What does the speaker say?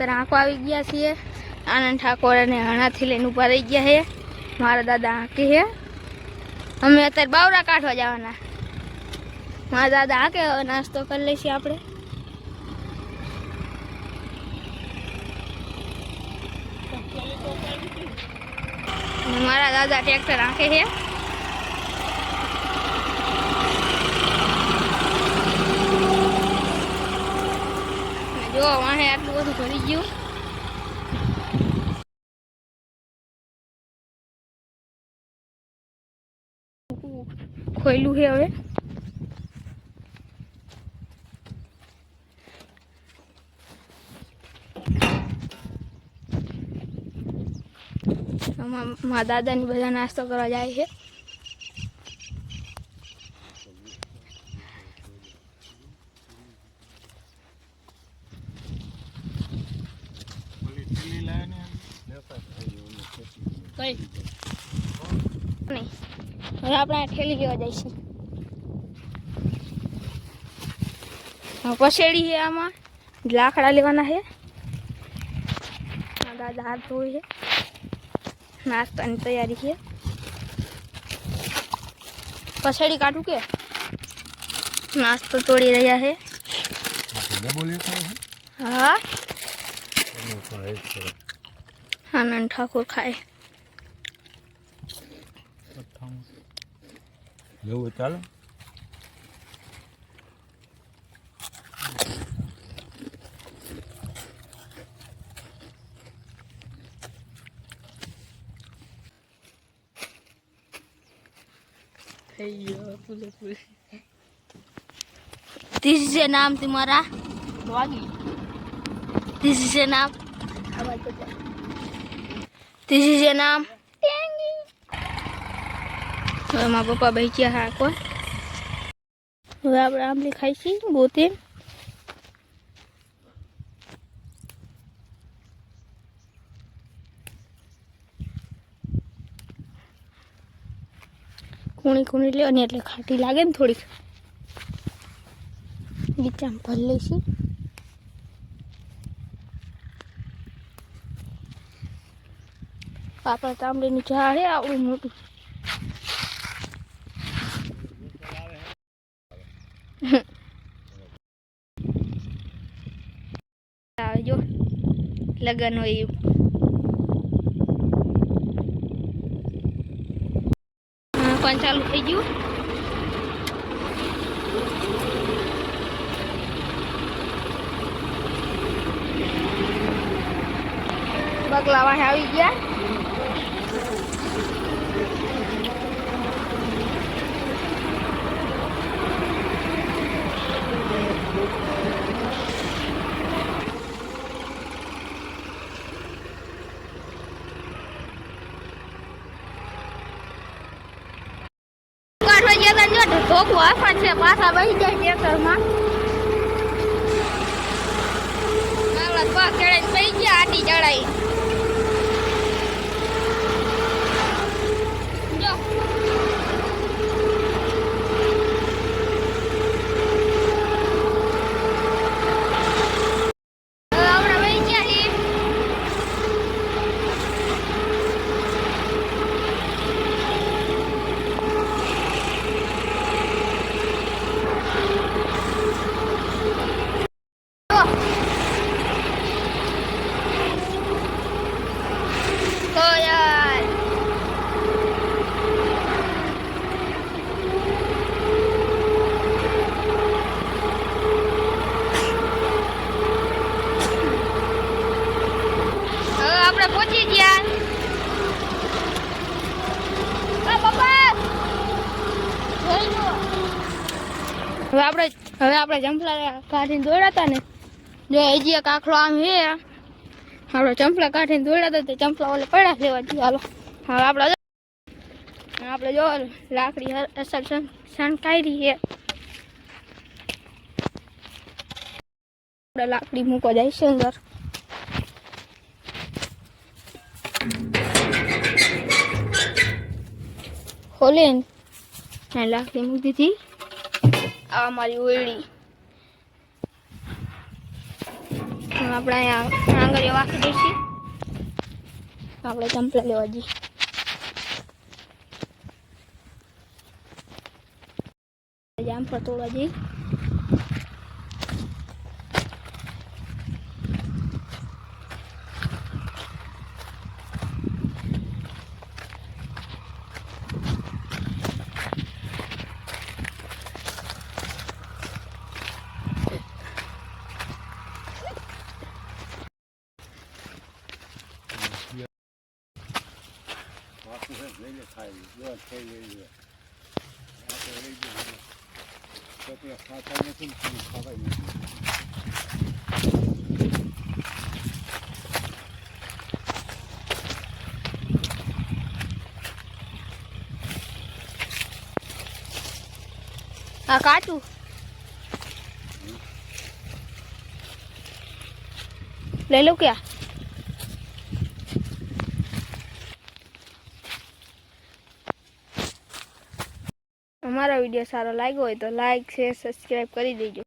અત્યારે આંખો આવી ગયા છીએ. આનંદ ઠાકોર અને હણાથી લઈને ઊભા રહી ગયા છે. મારા દાદા આંકે છે, અમે અત્યારે બાવરા કાઢવા જવાના. મારા દાદા આંકે હવે નાસ્તો કરી લઈશું આપણે. અને મારા દાદા ટ્રેક્ટર આંકે છે અને જો વાહે આટલું બધું ભરી ગયું ખોયલું છે હવે આમાં મારા દાદાની બધા નાસ્તો કરવા જાય છે કઈ? નહીં. હવે આપણે આ ઠેલી લેવા જઈશું. હવે પસેડી છે આમાં. લાકડા લેવાના છે. આ દાદા હાથ ધોઈ છે. નાસ્તાની તૈયારી છે. પસેડી કાઢું કે? નાસ્તો તોડી રહ્યા છે. હા. આનંદ ઠાકોર ખાય. લેવું ચાલો This is your name, Timara? Wagi. This is your name? This is your name? હવે મારા પપ્પા ભાઈ ગયા હા. કોઈ હવે આપણે આંબલી ખાઈશી ગોતે. કુણી લે, અને એટલે ખાટી લાગે ને થોડીક. ગીચામ ભરી લઈશી આપણે તાંબડીનું ચા છે આવડું મોટું. આવે જો લગન હોય એવું પણ ચાલુ થઈ ગયું. બગલાવા આવી ગયા. ગયા તા જો ધોકો આફા છે, પાછા બેસી જાય ટ્રેક્ટરમાં આવડા પા કેળે પઈ ગયા આટી ચડાઈ જો હવે આવડા બેસી ગયા છીએ તો યાર હવે આપણે પહોંચી. હવે આપણે હવે આપણે ચંપલા કાઢીને દોડાતા ને. જો હજી એક આખલો આમ હે. આપણે ચંપલા કાઢીને દોડ્યા તો ચંપલા ઓલે પડ્યા લેવા દઈએ હાલો. હવે આપણે આપણે જો લાકડી અસર સં- સંકાઈ છે આપણે લાકડી મૂકવા છે અંદર. ખોલીને. ને લાકડી મૂકી દીધી. આ મારી ઓયડી. આપણે અહીંયા આંગળીઓ વાંકી દઈશું. આપણે ચંપલા લેવા જઈએ. જામફળ તોડવા જઈએ. આ કાચું લઈ લો ક્યાં? અમારો વીડિયો સારો લાગ્યો હોય તો લાઈક શેર સબસ્ક્રાઈબ કરી દેજો.